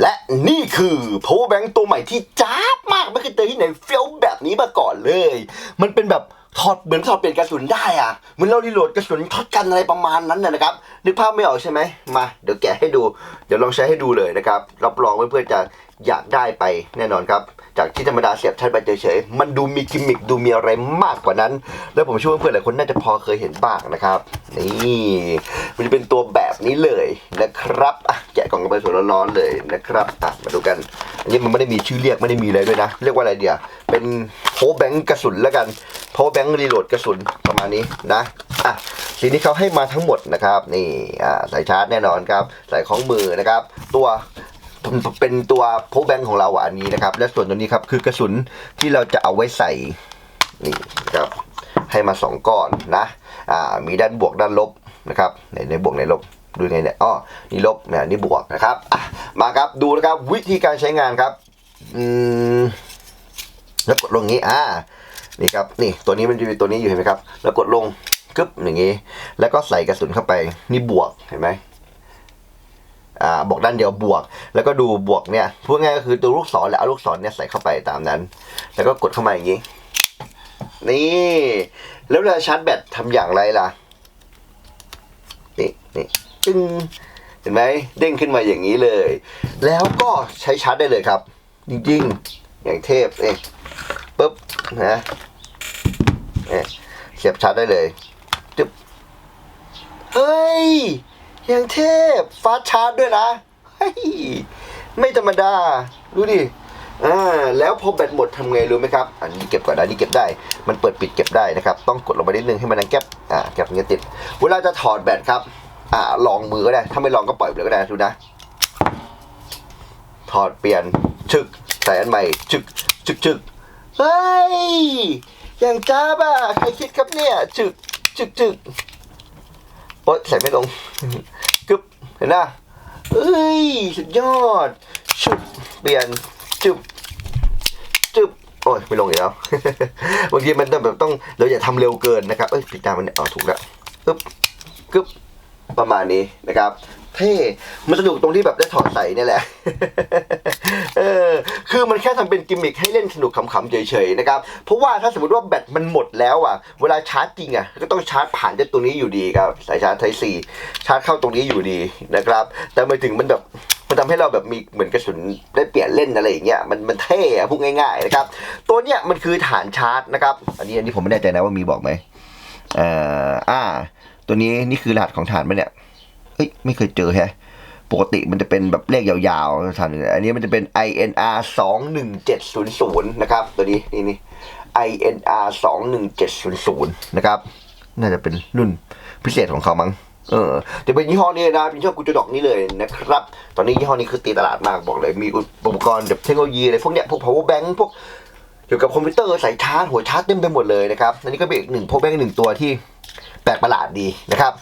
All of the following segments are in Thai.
และนี่คือ power bank ตัวใหม่ที่จ้าบมาก ไม่เคยเจอที่ไหนเฟี้ยวแบบนี้มาก่อนเลย มันเป็นแบบถอดเหมือนถอดเปลี่ยนกระสุนได้อะเหมือนเรารีโหลดกระสุนทอดกันอะไรประมาณนั้นนะนะครับ นึกภาพไม่ออกใช่ไหมมา เดี๋ยวแกะให้ดู เดี๋ยวลองใช้ให้ดูเลยนะครับ รับรองเพื่อนๆจะ อยากได้ไปแน่นอนครับ จากที่ธรรมดาเสียบชาร์จไปเฉยๆมันดูมีกิมมิคดูมีอะไรมากกว่านั้น แล้วผมเชื่อว่าเพื่อนหลายคนน่าจะพอเคยเห็นบ้างนะครับ นี่มันจะเป็นตัวแบบนี้เลยนะครับอะแกะกล่องกันไปสดร้อนๆเลยนะครับอะมาดูกัน อันนี้มันไม่ได้มีชื่อเรียกไม่ได้มีอะไรด้วยนะ เรียกว่าอะไรเดียวเป็นโพแบงกระสุนแล้วกันโพแบงรีโหลดกระสุนประมาณนี้นะอะสีนี้เขาให้มาทั้งหมดนะครับนี่อ่าสายชาร์จแน่นอนครับใส่ของมือนะครับ ตัว เป็นตัวโพแบงของเราอันนี้นะครับ และส่วนตัวนี้ครับคือกระสุนที่เราจะเอาไว้ใส่นี่ครับให้มาสองก้อนนะอ่ามีด้านบวกด้านลบนะครับในในบวกในลบดูไงเนี่ยอ๋อนี่ลบเนี่ยนี่บวกนะครับมาครับดูนะครับวิธีการใช้งานครับอืมแล้วกดลงงี้อ่านี่ครับนี่ตัวนี้มันจะมีตัวนี้อยู่เห็นไหมครับ แล้วกดลงกึ๊บอย่างงี้ แล้วก็ใส่กระสุนเข้าไปนี่บวกเห็นไหม บอกด้านเดียวบวก แล้วก็ดูบวกเนี่ยพูดง่ายก็คือตัวลูกศรแหละเอาลูกศรเนี่ยใส่เข้าไปตามนั้น แล้วก็กดเข้ามาอย่างนี้ นี่ แล้วเวลาชาร์จแบตทำอย่างไรล่ะ นี่นี่จึงเห็นไหมเด้งขึ้นมาอย่างนี้เลย แล้วก็ใช้ชาร์จได้เลยครับ จริงๆ อย่างเทพเองปุ๊บนะเนี่ยเสียบชาร์จได้เลยจึ๊บเฮ้ย ย่างเทพฟาชาร์จด้วยนะเฮ้ยไม่ธรรมดา ดูดิอ่าแล้วพอแบตหมดทำไงรู้ไหมครับ อันนี้เก็บก่อนนะนนี้เก็บได้ มันเปิดปิดเก็บได้นะครับ ต้องกดลงไปนิดนึงให้มันดังแก๊บอ่าแก๊บเงี้ยติด เวลาจะถอดแบตครับ อ่าลองมือก็ได้ ถ้าไม่ลองก็ปล่อยเลยก็ได้ดูนะ ถอดเปลี่ยนชึกใส่อันใหม่ชึกชึกชึกเฮ้ย อย่างจ้าบ้าใครคิดครับเนี่ยชึกชึกชึก โอ๊ยใส่ไม่ลงกึบเห็นนะเอ้ยสุดยอดชุบเปลี่ยนจุบจุบโอ้ยไม่ลงอีกแล้วบางทีมันต้องแบบต้องเราอย่าทำเร็วเกินนะครับเอ้ยปิดตามมันเนี่ยอ๋อถูกแล้วกึบกึบประมาณนี้นะครับ เท่ มันสนุกตรงที่แบบได้ถอดใส่เนี่ยแหละ เออ คือมันแค่ทำเป็นกิมมิคให้เล่นสนุกขำๆเฉยๆนะครับ เพราะว่าถ้าสมมติว่าแบตมันหมดแล้วอะ เวลาชาร์จจริงอะ ก็ต้องชาร์จผ่านจากตัวนี้อยู่ดีครับ สายชาร์จไทซีชาร์จเข้าตรงนี้อยู่ดีนะครับ แต่มาถึงมันแบบมันทำให้เราแบบมีเหมือนกระสุนได้เปลี่ยนเล่นอะไรอย่างเงี้ยมันมันเท่อะพูดง่ายๆนะครับ ตัวเนี้ยมันคือฐานชาร์จนะครับ อันนี้อันนี้ผมไม่แน่ใจนะว่ามีบอกไหมเอ่ออ่า ตัวนี้นี่คือรหัสของฐานไหมเนี่ย เฮ้ยไม่เคยเจอแฮะปกติมันจะเป็นแบบเลขยาวๆฐานอันนี้มันจะเป็น INR 21700 นะครับ ตัวนี้นี่นี่ INR 21700 นะครับ น่าจะเป็นรุ่นพิเศษของเขามั้งเออจะเป็นยี่ห้อนี้นะเป็นยี่ห้อกูจดอกนี้เลยนะครับ ตอนนี้ยี่ห้อนี้คือตีตลาดมากบอกเลย มีอุปกรณ์แบบเทคโนโลยีอะไรพวกเนี้ยพวก power bank พวกเกี่ยวกับคอมพิวเตอร์สายชาร์จหัวชาร์จเต็มไปหมดเลยนะครับ อันนี้ก็เป็นอีกหนึ่ง power bank หนึ่งตัวที่ แปลกประหลาดดีนะครับ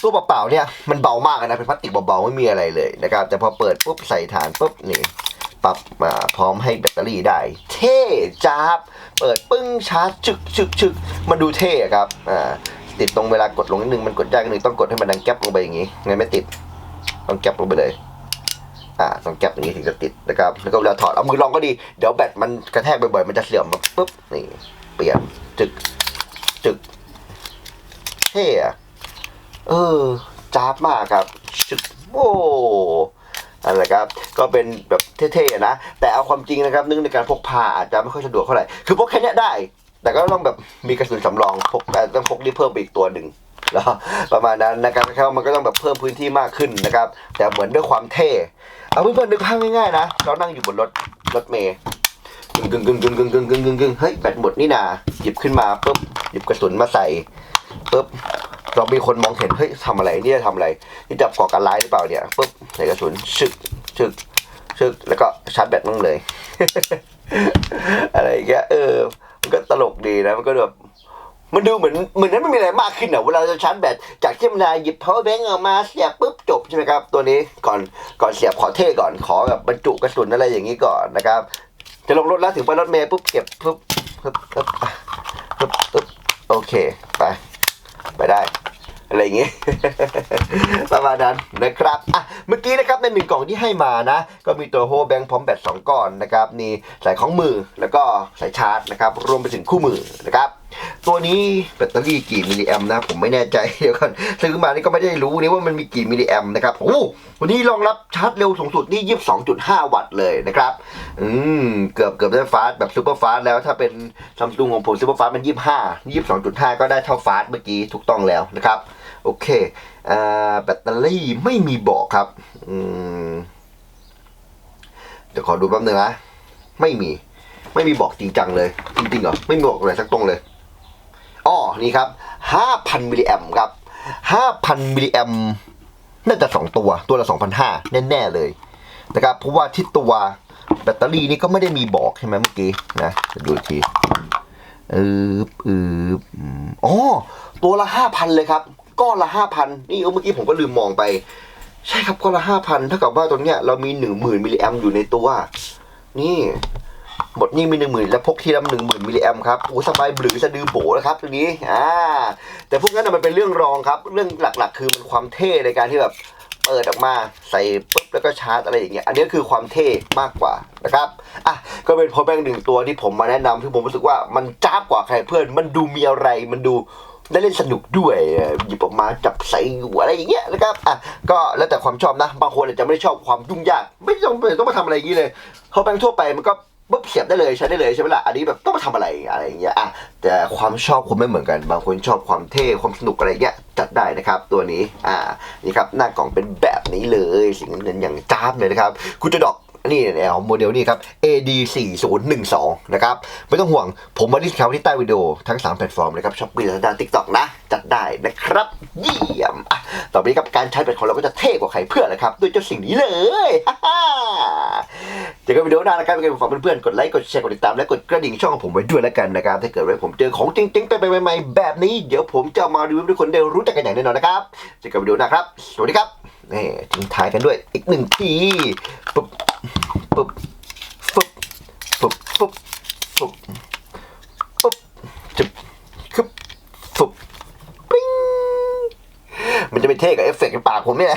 ตัวเปล่าๆเนี่ยมันเบามากนะเป็นพลาสติกเบาๆไม่มีอะไรเลยนะครับ แต่พอเปิดปุ๊บใส่ฐานปุ๊บนี่ปรับมาพร้อมให้แบตเตอรี่ได้ เท่จ้าบเปิดปึ้งชาร์จชึกชึกชึกมันดูเท่ครับอ่าติดตรงเวลากดลงนิดนึงมันกดยากนิดนึงต้องกดให้มันดังแก๊ปลงไปอย่างงี้ไงไม่ติดต้องแก๊ปลงไปเลยอ่าต้องแก๊ปอย่างนี้ถึงจะติดนะครับแล้วก็เวลาถอดเอามือลองก็ดีเดี๋ยวแบตมันกระแทกบ่อยๆมันจะเสื่อมมาปุ๊บนี่เปลี่ยนจึกจึก เท่อะเออจ้าบมากครับชึกโอ้นั่นแหละครับ ก็เป็นแบบเท่ๆนะ แต่เอาความจริงนะครับนื่งในการพกพาอาจจะไม่ค่อยสะดวกเท่าไหร่ คือพกแค่นี้ได้ แต่ก็ต้องแบบมีกระสุนสำรองพกต้องพกนี่เพิ่มไปอีกตัวหนึ่งแล้วประมาณนั้นนะครับแค่มันก็ต้องแบบเพิ่มพื้นที่มากขึ้นนะครับ แต่เหมือนด้วยความเท่ เอาเพื่อนๆนึกภาพง่ายๆนะ เรานั่งอยู่บนรถรถเมย์กึ่งกึ่งกึ่งกึ่งกึ่งกึ่งกึ่งกึ่งเฮ้ยแบตหมดนี่นาหยิบขึ้นมาปุ๊บหยิบกระสุนมาใส่ ปุ๊บเรามีคนมองเห็นเฮ้ยทำอะไรเนี่ยทำอะไรนี่จับก่อการร้ายหรือเปล่าเนี่ยปุ๊บใส่กระสุนชึกชึกชึกแล้วก็ชาร์จแบตมั่งเลย อะไรอย่างเงี้ยเออ มันก็ตลกดีนะมันก็แบบมันดูเหมือนเหมือนนั้นไม่มีอะไรมากขึ้นอะเวลาเราชาร์จแบตจากที่มันหยิบ power bank ออกมาเสียบปุ๊บจบใช่ไหมครับ ตัวนี้ก่อนก่อนเสียบขอเท่ก่อนขอแบบบรรจุกระสุนอะไรอย่างนี้ก่อนนะครับ จะลงรถแล้วถึงไปรถเมย์ปุ๊บเก็บปุ๊บปุ๊บปุ๊บปุ๊บโอเคไป ไปได้ อะไรอย่างเงี้ย ประมาณนั้นนะครับอะเมื่อกี้นะครับในหนึ่งกล่องที่ให้มานะ ก็มีตัวโฮแบงค์พร้อมแบตสองก้อนนะครับนี่ใส่ของมือแล้วก็ใส่ชาร์จนะครับรวมไปถึงคู่มือนะครับตัวนี้แบตเตอรี่กี่มิลลิแอมนะ ผมไม่แน่ใจเดี๋ยวก่อนซื้อมานี่ก็ไม่ได้รู้นี่ว่ามันมีกี่มิลลิแอมนะครับโอ้วันนี้รองรับชาร์จเร็วสูงสุดนี่ยี่สิบสองจุดห้าวัตต์เลยนะครับ อืม เกือบเกือบได้ฟาสแบบซูเปอร์ฟาสแล้วถ้าเป็นซัมซุงของผมซูเปอร์ฟาสมันยี่สิบห้ายี่สิบสองจุดห้าก็ได้เท่าฟาสเมื่อกี้ถูกต้องแล้วนะครับ โอเคอ่าแบตเตอรี่ไม่มีบอกครับ อืมเดี๋ยวขอดูแป๊บนึงนะไม่มี ไม่มีบอกจริงจังเลย จริงๆเหรอไม่มีบอกอะไรสักตรงเลย อ๋อนี่ครับ 5,000 มิลลิแอมครับ 5,000 มิลลิแอมน่าจะ 2 ตัว ตัวละ 2,500 แน่ ๆ เลยนะครับ เพราะว่าที่ตัวแบตเตอรี่นี่ก็ไม่ได้มีบอกใช่ไหมเมื่อกี้นะดูอีกทีออเอออืมอ๋อ ตัวละ 5,000 เลยครับ ก้อนละ 5,000 นี่เมื่อกี้ผมก็ลืมมองไป ใช่ครับก้อนละ 5,000 เท่ากับว่าตรงเนี้ยเรามี 10,000 มิลลิแอมอยู่ในตัว นี่ หมดนี่มีหนึ่งหมื่นแล้วพกทีละหนึ่งหมื่นมิลลิแอมครับโอ้สบายหรือสะดือโบนะครับตรงนี้อ่าแต่พวกนั้นมันเป็นเรื่องรองครับ เรื่องหลักๆ คือมันความเท่ในการที่แบบเปิดออกมาใส่ปุ๊บแล้วก็ชาร์จอะไรอย่างเงี้ยอันนี้คือความเท่มากกว่านะครับอะก็เป็นพอแบงค์หนึ่งตัวที่ผมมาแนะนำที่ผมรู้สึกว่ามันจ้าบกว่าใครเพื่อน มันดูมีอะไรมันดูได้เล่นสนุกด้วยหยิบออกมาจับใส่อยู่อะไรอย่างเงี้ยนะครับอะก็แล้วแต่ความชอบนะ บางคนอาจจะไม่ได้ชอบความยุ่งยาก ไม่ต้องต้องมาทำอะไรอย่างงี้เลยเขาแบงค์ทั่วไปมันก็ ปุ๊บเสียบได้เลยใช้ได้เลยใช่ไหมล่ะอันนี้แบบต้องมาทำอะไรอะไรอย่างเงี้ยอะแต่ความชอบคนไม่เหมือนกันบางคนชอบความเท่ความสนุกอะไรเงี้ยจัดได้นะครับตัวนี้อ่านี่ครับหน้ากล่องเป็นแบบนี้เลยสิ่งนั้นอย่างจ้าบเลยนะครับคุณจะดอก นี่แนวโมเดลนี่ครับ AD 4 0 1 2นะครับ ไม่ต้องห่วงผมมาลิสต์เขาที่ใต้วิดีโอทั้ง 3 แพลตฟอร์มเลยครับช้อปปี้และทิกตอกนะ จัดได้นะครับ เยี่ยมอะต่อไปนี้ครับการใช้แบตของเราก็จะเท่กว่าใครเพื่อนนะครับ ด้วยเจ้าสิ่งนี้เลยเจอกันวิดีโอหน้านะครับเป็นฝากเพื่อนๆกดไลค์กดแชร์กดติดตามและกดกระดิ่งช่องของผมไว้ด้วยแล้วกันนะครับถ้าเกิดว่าผมเจอของจริงๆไปใหม่ๆแบบนี้เดี๋ยวผมจะมารีวิวให้ทุกคนได้รู้จักกันอย่างแน่นอนนะครับเจอกันวิดีโอหน้าครับสวัสดีครับนี่ทิ้งท้ายกันด้วยอีกหนึ่งทีปุ๊บ ปุ๊บปุ๊บปุ๊บปุ๊บปุ๊บปุ๊บจุบคึบฟุบปริ้งมันจะไปเท่กับเอฟเฟกต์ในปากผมเนี่ย